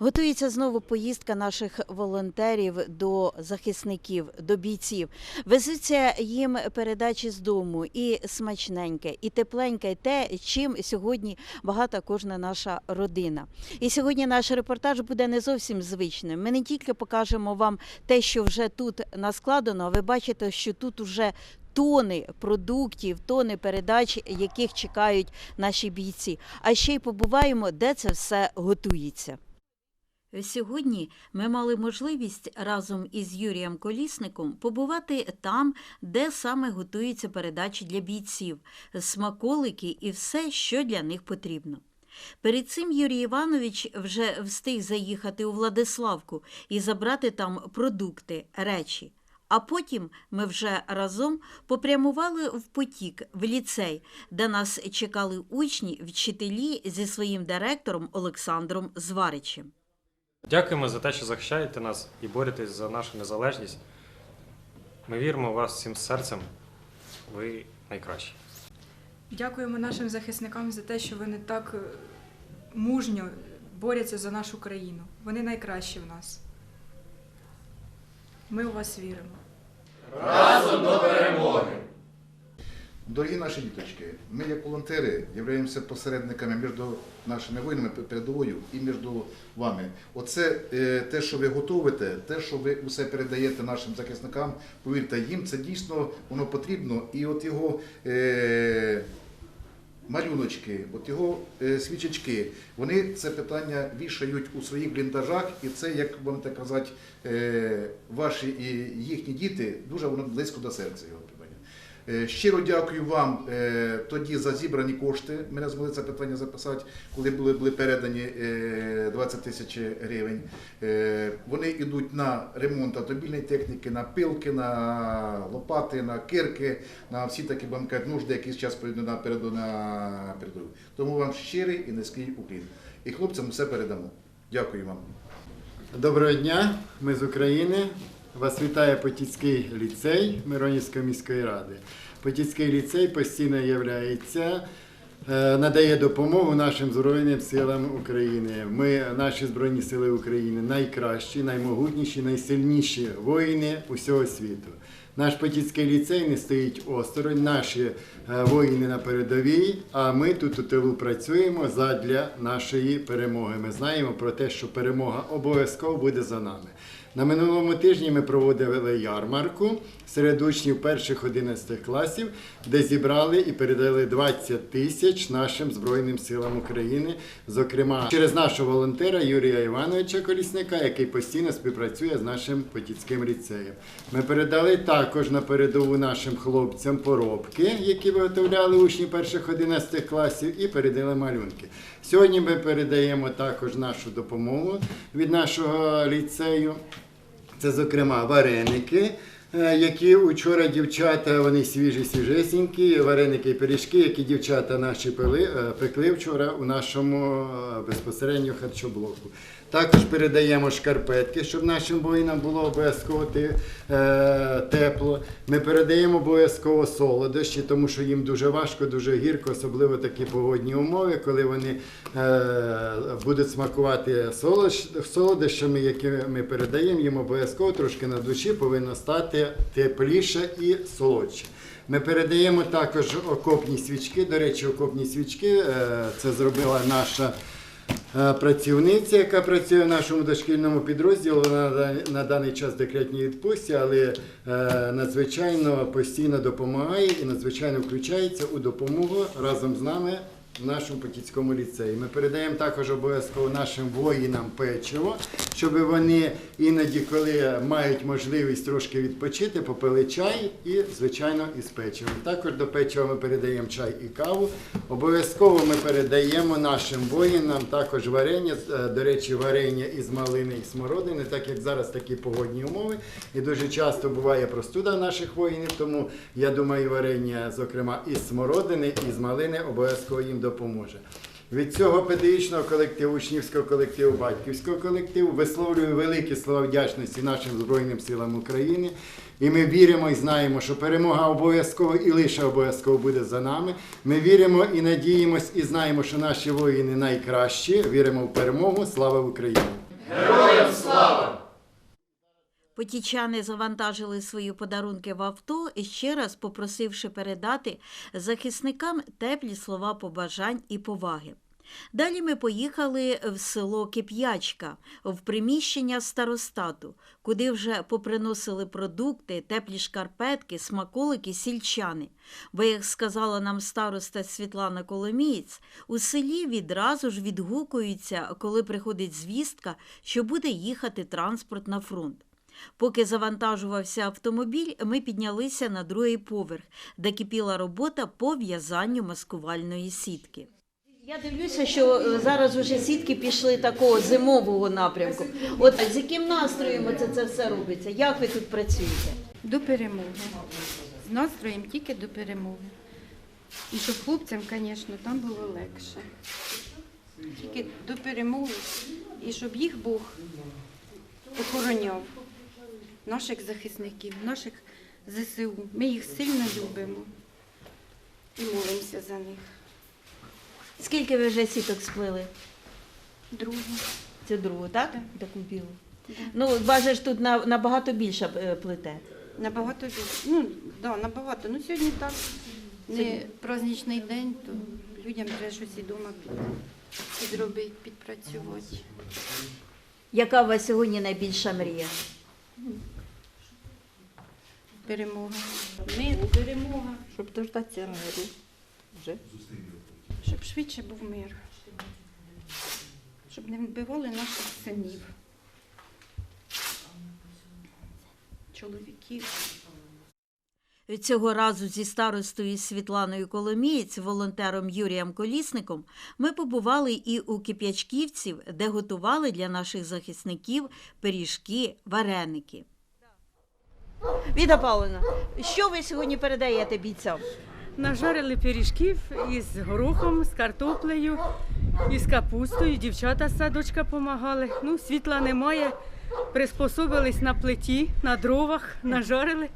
Готується знову поїздка наших волонтерів до захисників, до бійців. Везуться їм передачі з дому і смачненьке, і тепленьке, і те, чим сьогодні багата кожна наша родина. І сьогодні наш репортаж буде не зовсім звичним. Ми не тільки покажемо вам те, що вже тут наскладено, а ви бачите, що тут уже тони продуктів, тони передач, яких чекають наші бійці. А ще й побуваємо, де це все готується. Сьогодні ми мали можливість разом із Юрієм Колісником побувати там, де саме готуються передачі для бійців, смаколики і все, що для них потрібно. Перед цим Юрій Іванович вже встиг заїхати у Владиславку і забрати там продукти, речі. А потім ми вже разом попрямували в потік, в ліцей, де нас чекали учні, вчителі зі своїм директором Олександром Зваричем. Дякуємо за те, що захищаєте нас і боретесь за нашу незалежність. Ми віримо в вас всім серцем. Ви найкращі. Дякуємо нашим захисникам за те, що вони так е, мужньо борються за нашу країну. Вони найкращі в нас. Ми у вас віримо. Дорогі наші діточки, ми як волонтери являємося посередниками між нашими воїнами передовою і між вами. Оце е, те, що ви готуєте, те, що ви усе передаєте нашим захисникам, повірте, їм це дійсно воно потрібно. І от його е, малюночки, от його е, свічечки, вони це питання вішають у своїх бліндажах, і це, як будемо казати, е, ваші і їхні діти дуже воно близько до серця його Щиро дякую вам е, тоді за зібрані кошти. Ми не змогли це питання записати, коли були, були передані е, 20 тисяч гривень. Е, Вони йдуть на ремонт автомобільної техніки, на пилки, на лопати, на кирки, на всі такі будемо нужди, які зараз прийдуть на переду на передову. Тому вам щирий і низький уклін. І хлопцям все передамо. Дякую вам. Доброго дня, ми з України. Вас вітає Потіцький ліцей Миронівської міської ради. Потіцький ліцей постійно являється, е, надає допомогу нашим Збройним силам України. Ми, наші Збройні Сили України, найкращі, наймогутніші, найсильніші воїни усього світу. Наш Потіцький ліцей не стоїть осторонь, наші е, воїни на передовій, а ми тут у тилу працюємо задля нашої перемоги. Ми знаємо про те, що перемога обов'язково буде за нами. На минулому тижні ми проводили ярмарку серед учнів перших 11 класів, де зібрали і передали 20 тисяч нашим Збройним силам України, зокрема через нашого волонтера Юрія Івановича Колісника, який постійно співпрацює з нашим Потіцьким ліцеєм. Ми передали також на передову нашим хлопцям поробки, які виготовляли учні перших 11 класів, і передали малюнки. Сьогодні ми передаємо також нашу допомогу від нашого ліцею. Це, зокрема, вареники, е, які учора дівчата, вони свіжі, свіжесенькі, вареники і пиріжки, які дівчата наші е, пекли вчора у нашому е, безпосередньо харчоблоку. Також передаємо шкарпетки, щоб нашим воїнам було обов'язково е, тепло. Ми передаємо обов'язково солодощі, тому що їм дуже важко, дуже гірко, особливо такі погодні умови, коли вони е, будуть смакувати солодощ- солодощами, які ми передаємо, їм обов'язково трошки на душі повинно стати тепліше і солодше. Ми передаємо також окопні свічки. До речі, окопні свічки е, це зробила наша. Е, Працівниця, яка працює в нашому дошкільному підрозділі, вона на- даний час декретній відпустці, але е, надзвичайно постійно допомагає і надзвичайно включається у допомогу разом з нами в нашому Потіцькому ліцеї. Ми передаємо також обов'язково нашим воїнам печиво, щоб вони іноді, коли мають можливість трошки відпочити, попили чай і, звичайно, із печивом. Також до печива ми передаємо чай і каву. Обов'язково ми передаємо нашим воїнам також варення, е, до речі, варення із малини і смородини, так як зараз такі погодні умови. І дуже часто буває простуда наших воїнів, тому я думаю, варення, зокрема, із смородини, і з малини обов'язково їм допоможе. Від цього педагогічного колективу, учнівського колективу, батьківського колективу висловлюю великі слова вдячності нашим Збройним силам України. І ми віримо і знаємо, що перемога обов'язково і лише обов'язково буде за нами. Ми віримо і надіємось, і знаємо, що наші воїни найкращі. Віримо в перемогу. Слава Україні! Потічани завантажили свої подарунки в авто і ще раз попросивши передати захисникам теплі слова побажань і поваги. Далі ми поїхали в село Кип'ячка, в приміщення старостату, куди вже поприносили продукти, теплі шкарпетки, смаколики, сільчани. Бо, як сказала нам староста Світлана Коломієць, у селі відразу ж відгукуються, коли приходить звістка, що буде їхати транспорт на фронт. Поки завантажувався автомобіль, ми піднялися на другий поверх, де кипіла робота по в'язанню маскувальної сітки. Я дивлюся, що е, зараз вже сітки пішли такого зимового напрямку. От з яким настроєм це, це все робиться? Як ви тут працюєте? До перемоги. З настроєм тільки до перемоги. І щоб хлопцям, звісно, там було легше. Тільки до перемоги. І щоб їх Бог охороняв, наших захисників, наших ЗСУ. Ми їх сильно любимо і молимося за них. Скільки ви вже сіток сплили? Друге. Це другу, так? Так. Таку білу. Ну, бажаєш тут на, набагато більше е, плите. Набагато більше. Ну, да, набагато. Ну сьогодні так. Не праздничний день, то людям треба щось і вдома підробити, підпрацювати. Яка у вас сьогодні найбільша мрія? Перемога. Мир, перемога, щоб дождатися миру. Вже. Щоб швидше був мир. Щоб не вбивали наших синів. Чоловіків. Цього разу зі старостою Світланою Коломієць, волонтером Юрієм Колісником, ми побували і у Кип'ячківців, де готували для наших захисників пиріжки, вареники. Віда Павловна, що ви сьогодні передаєте бійцям? Нажарили пиріжків із горохом, з картоплею, із капустою. Дівчата з садочка допомагали. Ну, світла немає. Приспособились на плиті, на дровах, нажарили.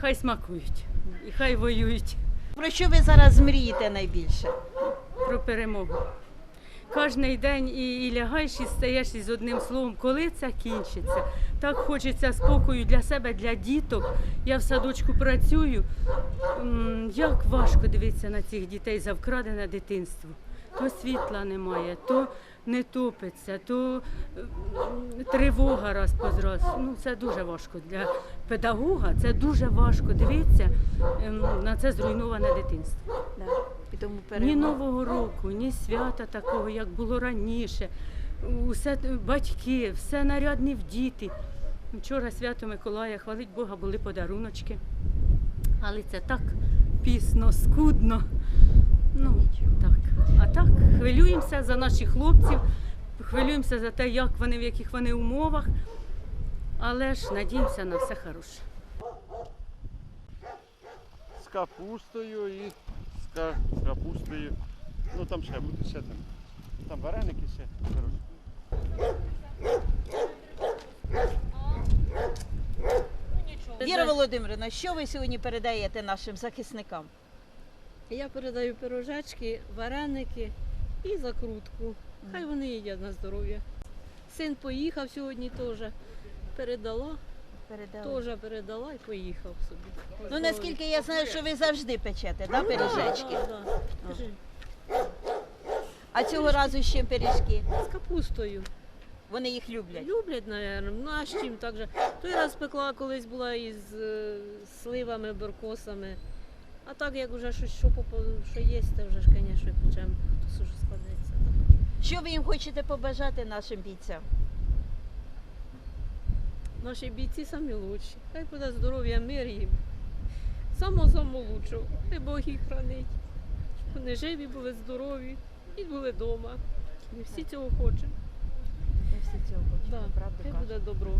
Хай смакують і хай воюють Про що ви зараз мрієте найбільше? про перемогу. Кожний день і, і лягаєш, і стаєш із одним словом, коли це кінчиться. Так хочеться спокою для себе, для діток. Я в садочку працюю. Як важко дивитися на цих дітей за вкрадене дитинство. То світла немає, то не топиться, то тривога раз по раз. Ну, це дуже важко для педагога. Це дуже важко дивитися ем, на це зруйноване дитинство. І тому Ні. Нового року, ні свята такого, як було раніше. Усе батьки, все нарядні в діти. Вчора свято Миколая, хвалить Бога, були подаруночки. Але це так пісно, скудно. Ну, так. А так, хвилюємося за наших хлопців, хвилюємося за те, як вони, в яких вони умовах. Але ж надіємося на все хороше. з капустою і з, з капустою. Ну там ще буде, ще там. Там вареники ще. Віра Володимирівна, що ви сьогодні передаєте нашим захисникам? Я передаю пирожечки, вареники і закрутку. Хай вони їдять на здоров'я. Син поїхав сьогодні теж. Передала, теж передала і поїхав собі. Ну наскільки я знаю, що ви завжди печете, да, пиріжечки? Да, да. Кажи, А цього разу з чим пиріжки? З капустою. Вони їх люблять. Люблять, мабуть. Ну а з чим так же? Той раз пекла колись була із е, сливами, баркосами. А так як вже щось, що, що є, то вже ж, звісно, печемо. Хтось уже складеться. Що ви їм хочете побажати нашим бійцям? Наші бійці самі лучші. Хай буде здоров'я, мир їм. Само само лучшого. Хай Бог їх хранить. Щоб вони живі були, здорові і були вдома. Ми всі цього хочемо. Ми всі цього Да. хочемо, правду Хай кажуть. буде добро.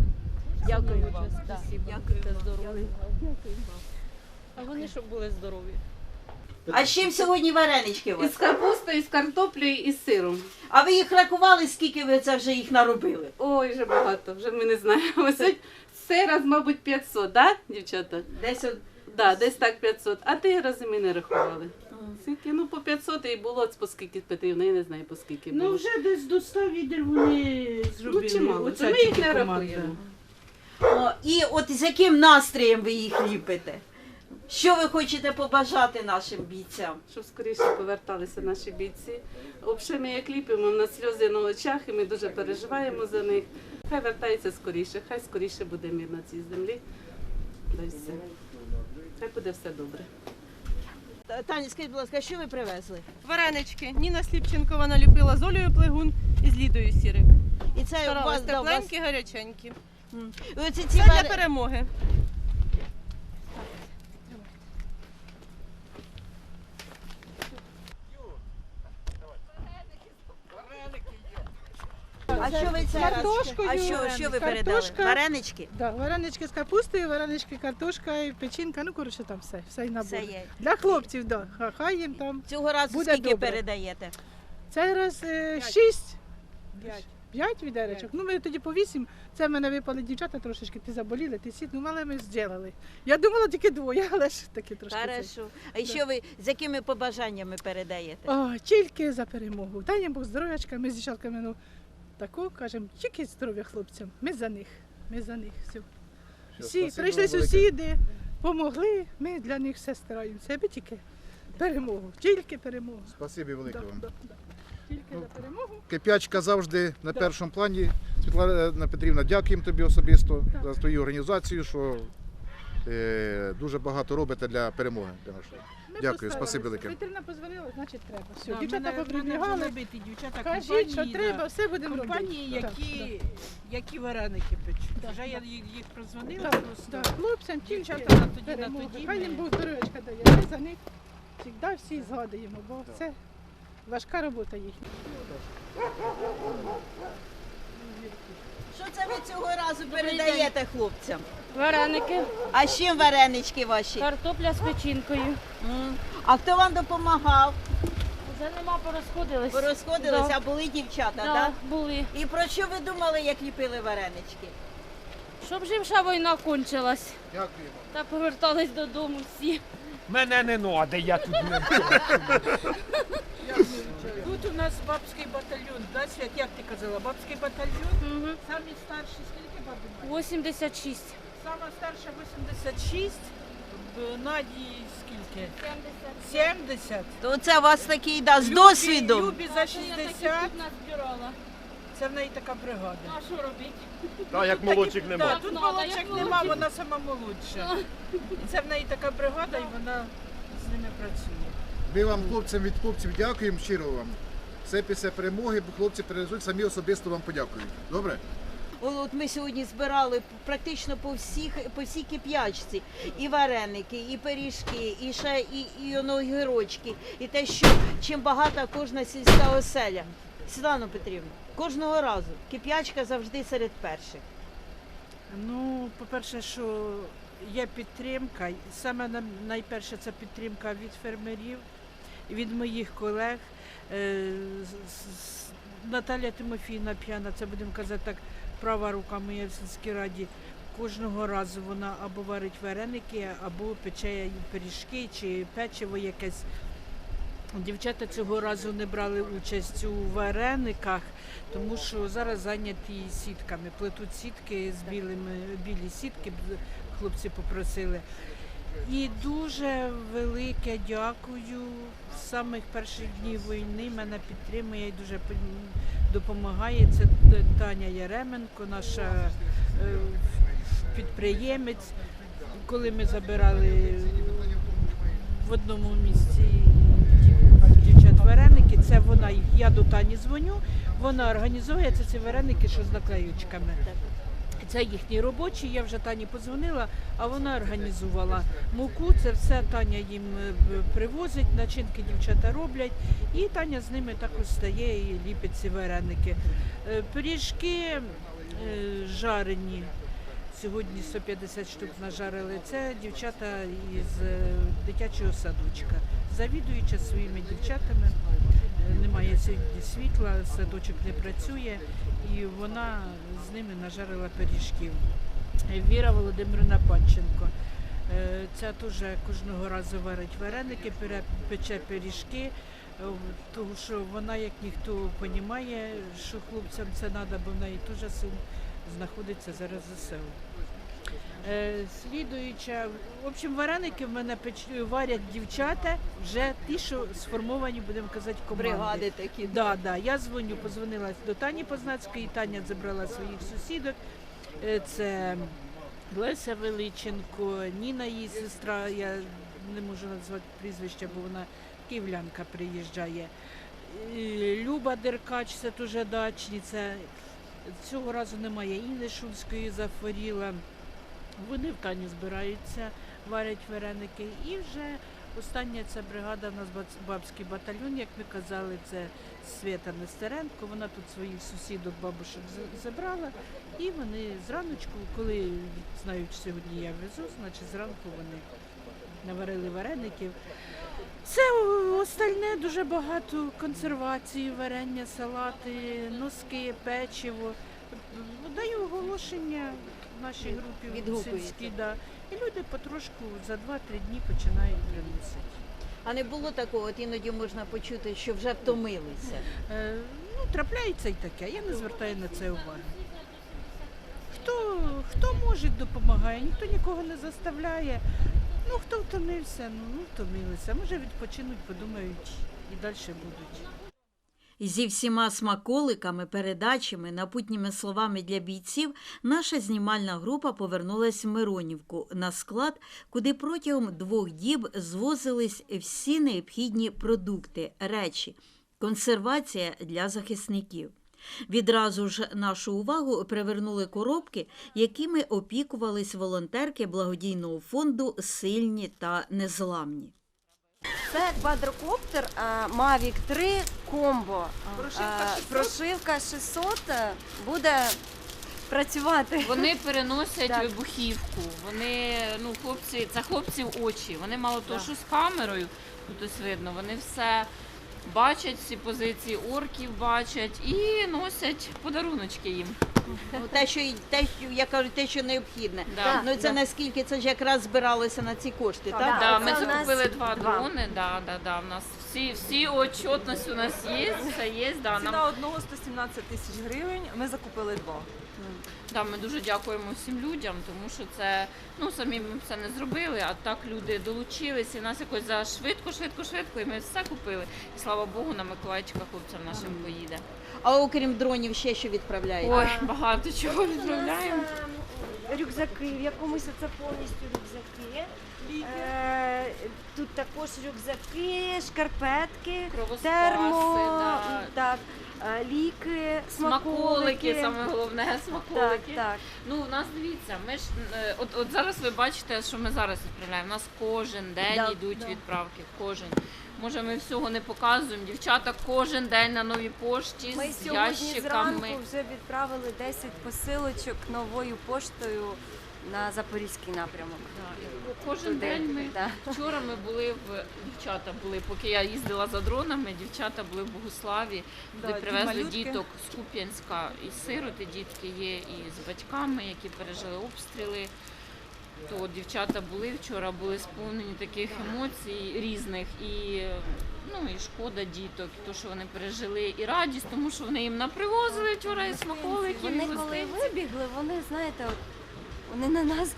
Дякую вам. Да, дякую вам. здорові. Дякую А вони щоб були здорові. А з чим сьогодні варенички у вас? Із капустою, з картоплею і з сиром. А ви їх рахували, скільки ви це вже їх наробили? Ой, вже багато, вже ми не знаємо. Сьогодні Цей раз, мабуть, 500, да, дівчата? Десь от Да, десь так 500. А ти рази ми не рахували. Скільки? Ну, по 500 і було по скільки Петрівна, я не знаю по скільки було. Ну вже десь до 100 відер вони зробили. Ну, чимало. Оця Це ми їх тільки не команда. рахуємо. О, і от з яким настроєм ви їх ліпите? Що ви хочете побажати нашим бійцям? Щоб скоріше поверталися наші бійці. Взагалі ми як ліпимо, в нас сльози на очах, і ми дуже переживаємо за них. Хай вертаються скоріше, хай скоріше буде мир на цій землі. Да й все. Хай буде все добре. Та- Таня, скажіть, будь ласка, що ви привезли? Варенички. Ніна Сліпченкова наліпила з Олею Плегун і з Лідою Сірик. І це у вас, да, у вас... тепленькі, гаряченькі. М. Оці ці Це для вари- перемоги. А що ви це? Картошкою А що, що ви передали? Картошка. Варенички? Да, варенички з капустою, варенички, картошка і печінка. Ну, коротше, там все, все і набор. Все є. Для хлопців, да. Ха- Хай їм там. Цього разу Буде скільки добре. передаєте? Цей раз е, шість. П'ять відеречок. Ну, ми тоді по вісім. Це в мене випали дівчата трошечки, ти заболіли, ти сіт, ну, але ми зробили. Я думала тільки двоє, але ж таки трошки. Хорошо. А що ви з якими побажаннями передаєте? О, тільки за перемогу. Дай їм Бог здоров'ячка, ми з дівчатками, ну, таку кажемо, тільки здоров'я хлопцям. Ми за них. Ми за них. Все. Всі прийшли сусіди, помогли, ми для них все стараємося. Аби тільки перемогу, тільки перемогу. Спасибі велике Да, вам. да, да. Тільки за перемогу. Кип'ячка завжди на Да. першому плані. Світлана Петрівна, дякуємо тобі особисто Так. за твою організацію, що е, дуже багато робите для перемоги. Для нашої. Ми Дякую, спасибі велике. Вітрина позвонила, значить треба. Все, Да, дівчата мене- мене дівчата Кажіть, що компанії, треба, все будемо робити. компанії, Да, які, які вареники печуть. Да, Вже я да. їх, їх прозвонила Да, просто. да. Хлопцям тільки Дівчата на тоді, на перемога. тоді Хай ми- їм Бог здоров'ячка дає. Ми за них завжди всі згадуємо, бо це важка робота їхня. Це ви цього разу передаєте хлопцям? Вареники, А з чим варенички ваші? картопля з печінкою. М. А хто вам допомагав? Вже нема порозходились. Порозходилися, Да. а були дівчата, Да, так? були. І про що ви думали, як ліпили варенички? Щоб живша війна кончилась. Та повертались додому всі. Мене не ноде, я тут не Тут у нас бабський батальйон, да, Свят, як ти казала, бабський батальйон. Угу. Самі старші скільки баби 86. Сама старша 86, в Наді скільки? 70. 70. То це у вас такий да, з Любі- досвідом. Любі за 60, таких це в неї така бригада. А що робити? Так, як молодчик нема. Так, тут Надо, молодчик нема, молодчик. вона сама молодша. І це в неї така бригада, і вона з ними працює. Ми вам, хлопцям від хлопців, дякуємо щиро вам. Все після перемоги, бо хлопці перевезуть, самі особисто вам подякують. Добре? От ми сьогодні збирали практично по всіх по всій кип'ячці. І вареники, і пиріжки, і ще і, і оно і те, що чим багата кожна сільська оселя. Світлана Петрівна, кожного разу кип'ячка завжди серед перших. Ну, по-перше, що є підтримка. Саме найперше це підтримка від фермерів, від моїх колег. Е, Наталя Тимофійна п'яна, це будемо казати так, права рука моя в сільській раді. Кожного разу вона або варить вареники, або пече пиріжки чи печиво якесь. Дівчата цього разу не брали участь у варениках, тому що зараз зайняті сітками. Плетуть сітки з білими білі сітки, хлопці попросили. І дуже велике дякую. З самих перших днів війни мене підтримує і дуже допомагає. Це Таня Яременко, наша е, підприємець. Коли ми забирали в одному місці дівчат вареники, це вона їх. Я до Тані дзвоню, вона організує ці вареники, що з наклеючками. Це їхні робочі, я вже Тані подзвонила, а вона організувала муку. Це все Таня їм е, привозить, начинки дівчата роблять, і Таня з ними також стає і ліпить ці вареники. Е, Пиріжки е, жарені. Сьогодні 150 штук нажарили. Це дівчата із дитячого садочка. Завідуюча своїми дівчатами. Немає сьогодні світла, садочок не працює, і вона з ними нажарила пиріжків. Віра Володимирівна Панченко. Е, Ця теж кожного разу варить вареники, пече пиріжки, е, тому що вона, як ніхто розуміє, що хлопцям це треба, бо в неї теж син знаходиться зараз за Е, Слідуюча, в общем, вареники в мене варять дівчата, вже ті, що сформовані, будемо казати, команди. Бригади такі. Да, да. Я дзвоню, позвонила до Тані Познацької, Таня забрала своїх сусідок. Е, Це Леся Величенко, Ніна її сестра, я не можу назвати прізвище, бо вона київлянка приїжджає. Е, Люба Деркач, це теж дачниця. Цього разу немає Інни Шульської захворіла. Вони в Тані збираються, варять вареники. І вже остання ця бригада, у нас бабський батальйон, як ми казали, це Свята Нестеренко. Вона тут своїх сусідок, бабушек з- забрала. І вони зраночку, коли знають, сьогодні я везу, значить зранку вони наварили вареників. Це остальне дуже багато консервації, варення, салати, носки, печиво. Даю оголошення в нашій групі Відгукуєте. сільській, да. і люди потрошку за 2-3 дні починають приносити. А не було такого, от іноді можна почути, що вже втомилися. Е, ну, трапляється і таке, я не звертаю на це уваги. Хто, хто може, допомагає, ніхто нікого не заставляє. Ну, хто втомився, ну, ну втомилися. Може відпочинуть, подумають і далі будуть. Зі всіма смаколиками, передачами, напутніми словами для бійців наша знімальна група повернулась в Миронівку на склад, куди протягом двох діб звозились всі необхідні продукти, речі, консервація для захисників. Відразу ж нашу увагу привернули коробки, якими опікувались волонтерки благодійного фонду Сильні та незламні. Це квадрокоптер е, Mavic 3 комбо. Прошивка Е, 600? Прошивка 600 е, буде працювати. Вони переносять Так. вибухівку. Вони, ну, хлопці, це хлопці в очі. Вони мало того, Так. що з камерою, тут ось видно, вони все бачать, всі позиції орків бачать і носять подаруночки їм. Ну, те, що й- те, що я кажу, те, що необхідне. Да. Ну це Да. наскільки це ж якраз збиралося на ці кошти, так? Так, да, ми закупили два дрони. Да, да, да. У нас всі, всі отчетності у нас є, все є. Да, Ціна нам, одного 117 тисяч гривень. Ми закупили два. Да, ми дуже дякуємо всім людям, тому що це ну самі ми це не зробили, а так люди долучилися. І нас якось за швидко, швидко, швидко, і ми все купили. І слава Богу, на Миколаївчика хлопцям нашим поїде. А окрім дронів, ще що відправляєте? Ой, багато чого відправляємо. Це Рюкзаки, в якомусь це повністю рюкзаки. Е, Тут також рюкзаки, шкарпетки, Кровоспаси, термо, да. так, е, ліки, Смаколики, смаколики. саме головне, смаколики. Так, так. Ну, у нас дивіться, ми ж е, от, от зараз ви бачите, що ми зараз відправляємо. У нас кожен день Да, йдуть да. відправки. Кожен. Може, ми всього не показуємо. Дівчата кожен день на новій пошті Ми з сьогодні ящиками. зранку вже відправили 10 посилочок новою поштою на Запорізький напрямок. Да, і Кожен Туди, день ми да. вчора ми були в дівчата були, поки я їздила за дронами, дівчата були в Богуславі, Да, де ті привезли діток з Куп'янська. І сироти дітки є, і з батьками, які пережили обстріли. То дівчата були вчора, були сповнені таких емоцій різних і. Ну і шкода діток, і то, що вони пережили, і радість, тому що вони їм напривозили вчора і смаколиків. Вони коли вибігли, вони, знаєте, от, вони на нас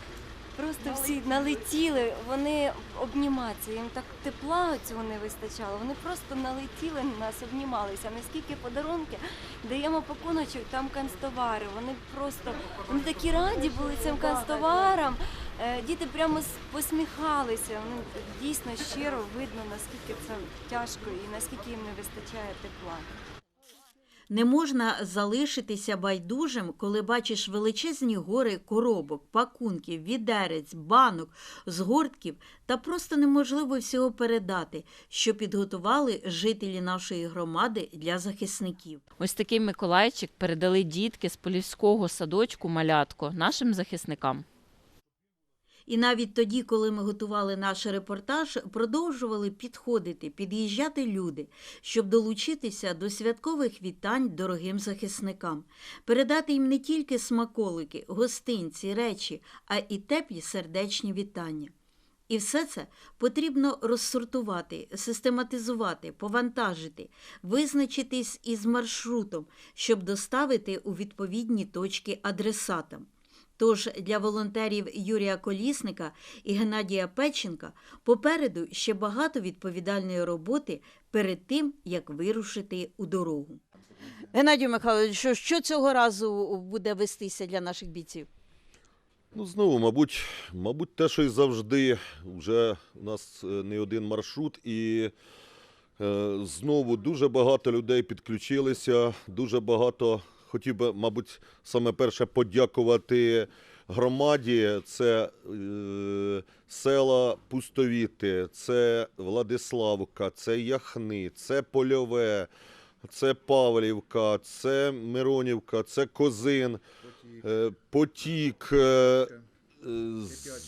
просто всі налетіли, вони обніматися, їм так тепла цього не вистачало. Вони просто налетіли на нас, обнімалися. Наскільки подарунки даємо пакуночок, там канцтовари. Вони просто вони такі раді були цим канцтоварам. Е, Діти прямо посміхалися. Вони дійсно щиро видно, наскільки це тяжко і наскільки їм не вистачає тепла. Не можна залишитися байдужим, коли бачиш величезні гори коробок, пакунків, відерець, банок, згортків, та просто неможливо всього передати, що підготували жителі нашої громади для захисників. Ось такий Миколайчик передали дітки з полівського садочку малятко нашим захисникам. І навіть тоді, коли ми готували наш репортаж, продовжували підходити, під'їжджати люди, щоб долучитися до святкових вітань дорогим захисникам, передати їм не тільки смаколики, гостинці, речі, а і теплі сердечні вітання. І все це потрібно розсортувати, систематизувати, повантажити, визначитись із маршрутом, щоб доставити у відповідні точки адресатам. Тож для волонтерів Юрія Колісника і Геннадія Печенка попереду ще багато відповідальної роботи перед тим, як вирушити у дорогу. Геннадію Михайловичу, що, цього разу буде вестися для наших бійців? Ну, знову, мабуть, мабуть, те, що й завжди. Вже у нас е, не один маршрут, і е, знову дуже багато людей підключилися. Дуже багато хотів би, мабуть, саме перше подякувати громаді. Це е, села Пустовіти, це Владиславка, це Яхни, це Польове, це Павлівка, це Миронівка, це Козин. Е, Потік, е, е,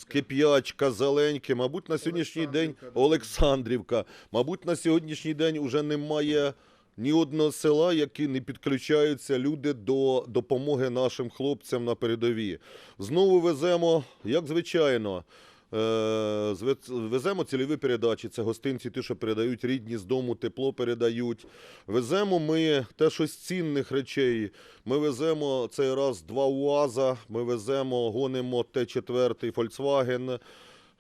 Кип'ячка, Зеленьке, мабуть, на сьогоднішній день Олександрівка. Мабуть, на сьогоднішній день вже немає ні одного села, які не підключаються люди до допомоги нашим хлопцям на передовій. Знову веземо, як звичайно. е, Веземо цільові передачі, це гостинці, ті, що передають рідні з дому, тепло передають. Веземо ми те, що з цінних речей. Ми веземо цей раз два УАЗа, ми веземо, гонимо Т4 Volkswagen,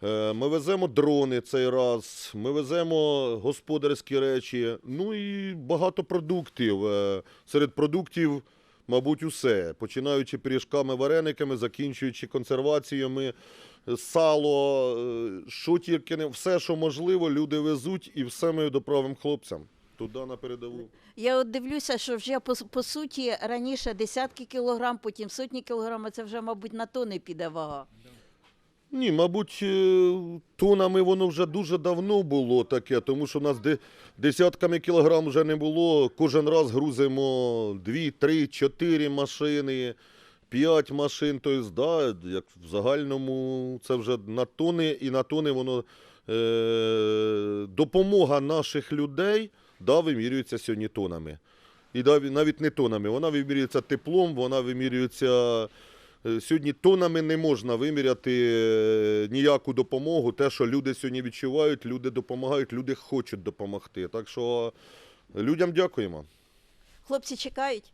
ми веземо дрони цей раз, ми веземо господарські речі, ну і багато продуктів. Е, Серед продуктів, мабуть, усе. Починаючи пиріжками, варениками, закінчуючи консерваціями, е, сало, е, що тільки не все, що можливо, люди везуть, і все ми доправимо хлопцям туди на передову. Я от дивлюся, що вже по, по суті раніше десятки кілограм, потім сотні кілограм, а це вже, мабуть, на тони піде вага. Ні, мабуть, е, тонами воно вже дуже давно було таке, тому що в нас десятками кілограм вже не було. Кожен раз грузимо 2, 3, 4 машини, 5 машин. Тобто, да, як в загальному це вже на тони і на тони воно е, допомога наших людей да, вимірюється сьогодні тонами. І навіть не тонами, вона вимірюється теплом, вона вимірюється. Е, Сьогодні тонами не можна виміряти е, ніяку допомогу. Те, що люди сьогодні відчувають, люди допомагають, люди хочуть допомогти. Так що людям дякуємо. Хлопці чекають.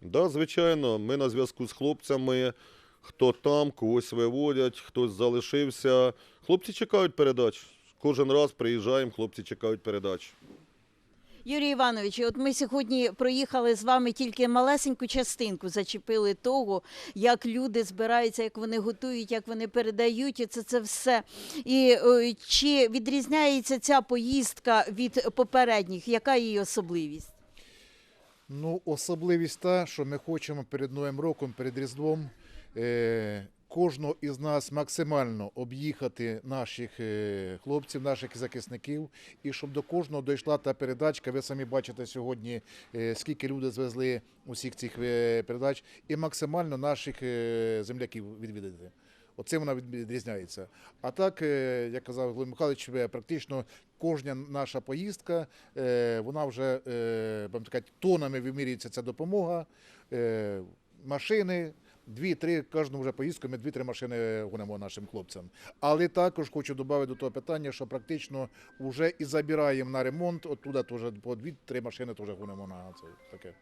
Да, звичайно, ми на зв'язку з хлопцями. Хто там, когось виводять, хтось залишився. Хлопці чекають передач. Кожен раз приїжджаємо, хлопці чекають передач. Юрій Іванович, от ми сьогодні проїхали з вами тільки малесеньку частинку, зачепили того, як люди збираються, як вони готують, як вони передають, і це, це все. І чи відрізняється ця поїздка від попередніх? Яка її особливість? Ну, особливість та, що ми хочемо перед Новим роком, перед Різдвом е, кожного із нас максимально об'їхати наших е, хлопців, наших захисників, і щоб до кожного дійшла та передачка. Ви самі бачите сьогодні, е, скільки люди звезли усіх цих е, передач, і максимально наших земляків відвідати. Оце вона відрізняється. А так, як казав Глеб Михайлович, практично кожна наша поїздка, вона вже будемо так тонами вимірюється ця допомога. Машини, дві-три, кожну вже поїздку ми дві-три машини гонимо нашим хлопцям. Але також хочу додати до того питання, що практично вже і забираємо на ремонт, оттуда теж по дві-три машини теж гонимо на це таке.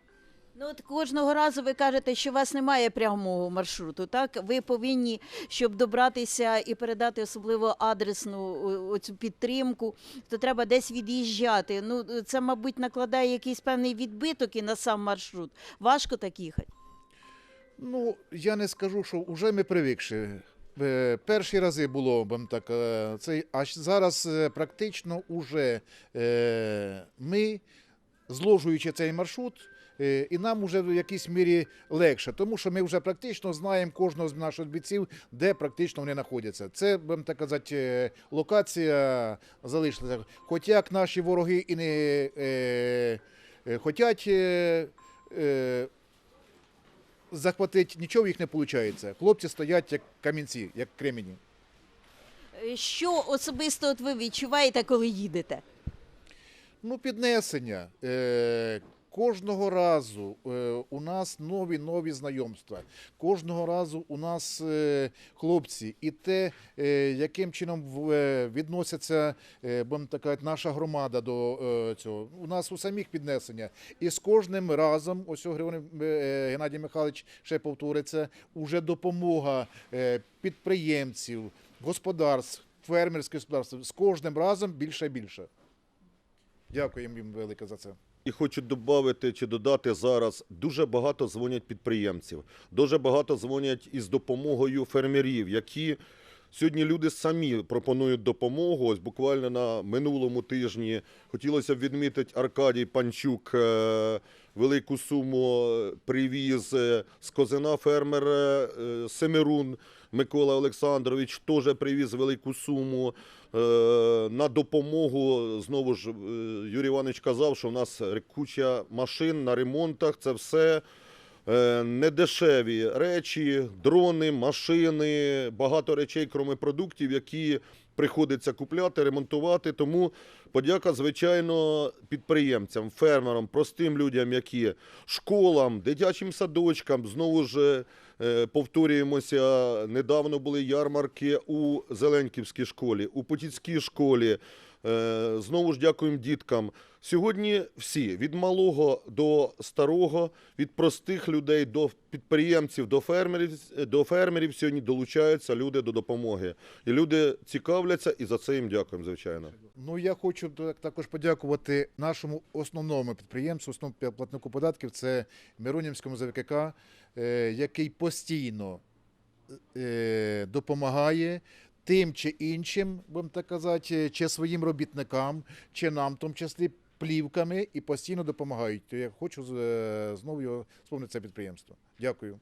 Ну от кожного разу ви кажете, що у вас немає прямого маршруту. Так ви повинні, щоб добратися і передати особливо адресну оцю підтримку, то треба десь від'їжджати. Ну це, мабуть, накладає якийсь певний відбиток і на сам маршрут. Важко так їхати. Ну, я не скажу, що вже ми привикші. Е, Перші рази було бам так, е, цей, а зараз е, практично уже ми, зложуючи цей маршрут, і нам вже в якійсь мірі легше, тому що ми вже практично знаємо кожного з наших бійців, де практично вони знаходяться. Це, будемо так казати, локація залишилася. Хоч як наші вороги і не е. Е, е, захватити нічого в їх не виходить. Хлопці стоять як камінці, як кремені. Е, Що особисто от ви відчуваєте, коли їдете? Ну, піднесення. Кожного разу е, у нас нові нові знайомства. Кожного разу у нас е, хлопці, і те, е, яким чином відносяться будемо так казати, наша громада до цього. У нас у самих піднесення. І з кожним разом, ось Григорій Геннадій Михайлович ще повториться, уже допомога підприємців, господарств, фермерських господарств з кожним разом більше і більше. Дякуємо їм велике за це. І хочу додати чи додати зараз, дуже багато дзвонять підприємців, дуже багато дзвонять із допомогою фермерів, які сьогодні люди самі пропонують допомогу. Ось буквально на минулому тижні хотілося б відмітити Аркадій Панчук. е, Велику суму привіз е, з Козина фермер е, Семерун Микола Олександрович теж привіз велику суму е, на допомогу. Знову ж е, Юрій Іванович казав, що в нас куча машин на ремонтах. Це все е, недешеві речі, дрони, машини, багато речей, крім продуктів, які приходиться купляти, ремонтувати. Тому подяка, звичайно, підприємцям, фермерам, простим людям, які школам, дитячим садочкам, знову ж. е, Повторюємося, недавно були ярмарки у Зеленківській школі, у Потіцькій школі. Е, Знову ж дякуємо діткам. Сьогодні всі від малого до старого, від простих людей до підприємців, до фермерів, до фермерів сьогодні долучаються люди до допомоги. І люди цікавляться, і за це їм дякуємо, звичайно. Ну я хочу так- також подякувати нашому основному підприємцю, основному платнику податків. Це Миронівському ЗВКК, е, який постійно е, допомагає. Тим чи іншим, будемо так казати, чи своїм робітникам, чи нам, в тому числі плівками, і постійно допомагають. То я хочу е, знову його спомнити це підприємство. Дякую.